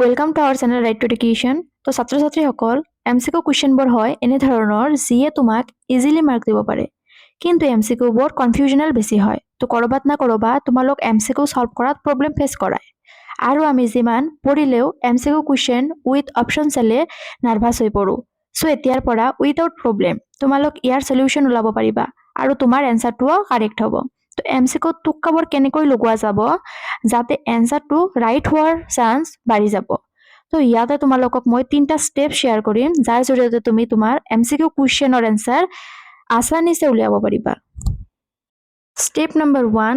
Welcome to our channel right to education তো ছাত্ৰ ছাত্ৰীসকল এম চি কিউ কুৱেশ্যনবোৰ হয়, এনেধৰণৰ যিয়ে তোমাক ইজিলি মাৰ্ক দিব পাৰে। কিন্তু এম চি কিউবোৰ কনফিউজনেল বেছি হয়। তো ক'ৰবাত না ক'ৰবাত তোমালোক এম চি কিউ ছল্ভ কৰাত প্ৰব্লেম ফেচ কৰাই আৰু আমি যিমান পঢ়িলেও M C Q question with option চালে নাৰ্ভাছ হৈ পৰোঁ। চ' এতিয়াৰ পৰা উইথাউট প্ৰব্লেম তোমালোক ইয়াৰ চলিউশ্যন ওলাব পাৰিবা। আৰু তোমাৰ এনচাৰটোও কাৰেক্ট হ'ব। তো এম চি কিউ টোক্কাবোৰ কেনেকৈ লগোৱা যাব, যাতে এনচাৰটো ৰাইট হোৱাৰ চান্স বাঢ়ি যাব। তো ইয়াতে তোমালোকক মই তিনিটা ষ্টেপ শ্বেয়াৰ কৰিম, যাৰ জৰিয়তে তুমি তোমাৰ এম চি কিউ কুৱেশ্যনৰ এনচাৰ আছানিছে উলিয়াব পাৰিবা। ষ্টেপ নম্বৰ ওৱান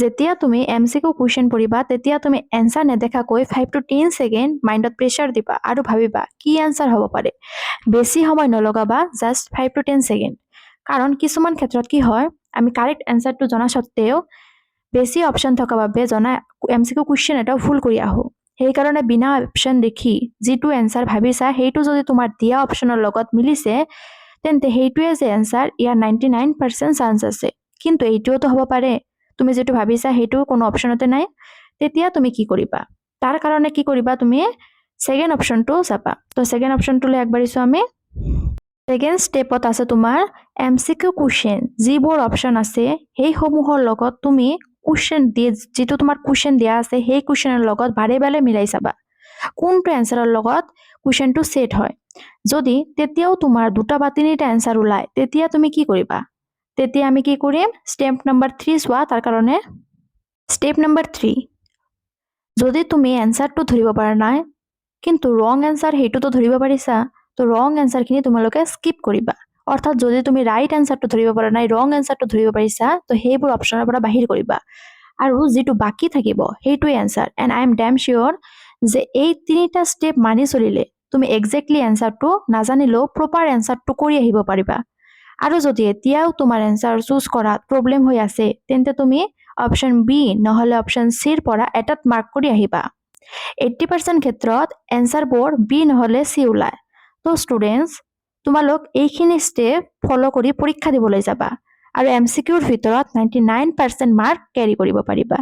যেতিয়া তুমি এম চি কিউ কুৱেশ্যন পঢ়িবা, তেতিয়া তুমি এনচাৰ নেদেখাকৈ ফাইভ টু টেন ছেকেণ্ড মাইণ্ডত প্ৰেছাৰ দিবা আৰু ভাবিবা কি এনচাৰ হ'ব পাৰে। বেছি সময় নলগাবা just five to ten second কাৰণ কিছুমান ক্ষেত্ৰত কি হয় আমি কাৰেক্ট এনচাৰটো জনা স্বত্তেও বেছি অপশ্যন থকা বাবে জনা এম চি কিউ কুৱেশ্যন এটা ভুল কৰি আহোঁ। সেইকাৰণে বিনা অপশ্যন দেখি যিটো এনচাৰ ভাবিছা, সেইটো যদি তোমাৰ দিয়া অপশ্যনৰ লগত মিলিছে, তেন্তে সেইটোৱে যে এনচাৰ ইয়াৰ নাইণ্টি নাইন পাৰ্চেণ্ট চান্স আছে। কিন্তু এইটোওতো হ'ব পাৰে। তুমি যিটো ভাবিছা সেইটো কোনো অপশ্যনতে নাই। তেতিয়া তুমি কি কৰিবা? তাৰ কাৰণে কি কৰিবা? তুমি ছেকেণ্ড অপশ্যনটো চাবা। তো ছেকেণ্ড অপশ্যনটোলৈ আগবাঢ়িছোঁ আমি। ছেকেণ্ড ষ্টেপত আছে তোমাৰ এম চি কিউ কুৱেশ্যন যিবোৰ অপশ্যন আছে, সেইসমূহৰ লগত তুমি কুৱেশ্যন দিয়ে, যিটো তোমাৰ কুৱেশ্যন দিয়া আছে, সেই কুৱেশ্যনৰ লগত বাৰে বাৰে মিলাই চাবা। কোনটো এনচাৰৰ লগত কুৱেশ্যনটো ছেট হয়? যদি তেতিয়াও তোমাৰ দুটা বা তিনিটা এনচাৰ ওলায়, তেতিয়া তুমি কি কৰিবা? তেতিয়া আমি কি কৰিম? ষ্টেপ নম্বৰ থ্ৰী চোৱা, তাৰ কাৰণে ষ্টেপ নম্বৰ থ্ৰী যদি তুমি এনচাৰটো ধৰিব পৰা নাই, কিন্তু ৰং এনচাৰ সেইটোতো ধৰিব পাৰিছা তো ৰং এনচাৰখিনি তোমালোকে স্কিপ কৰিবা। অৰ্থাৎ যদি তুমি ৰাইট এনচাৰটো ধৰিব পৰা নাই ৰং এনচাৰটো ধৰিব পাৰিছা, তো সেইবোৰ অপশ্যনৰ পৰা বাহিৰ কৰিবা। আৰু যিটো বাকী থাকিব, সেইটোৱে answer and I am damn sure যে এই তিনিটা ষ্টেপ মানি চলিলে তুমি একজেক্টলি এনচাৰটো নাজানিলেও প্ৰপাৰ এনচাৰটো কৰি আহিব পাৰিবা। আৰু যদি এতিয়াও তোমাৰ এনচাৰ চুজ কৰাত প্ৰব্লেম হৈ আছে, তেন্তে তুমি অপশ্যন বি নহ'লে অপশ্যন চিৰ পৰা এটাত মাৰ্ক কৰি আহিবা। এইট্টি পাৰ্চেণ্ট ক্ষেত্ৰত এনচাৰবোৰ বি নহ'লে চি ওলায়। তো ষ্টুডেণ্টছ তোমালোক এইখিনি ষ্টেপ ফ'ল' কৰি পৰীক্ষা দিবলৈ যাবা। আৰু এম চি কিউৰ ভিতৰত ninety nine percent mark carry কৰিব পাৰিবা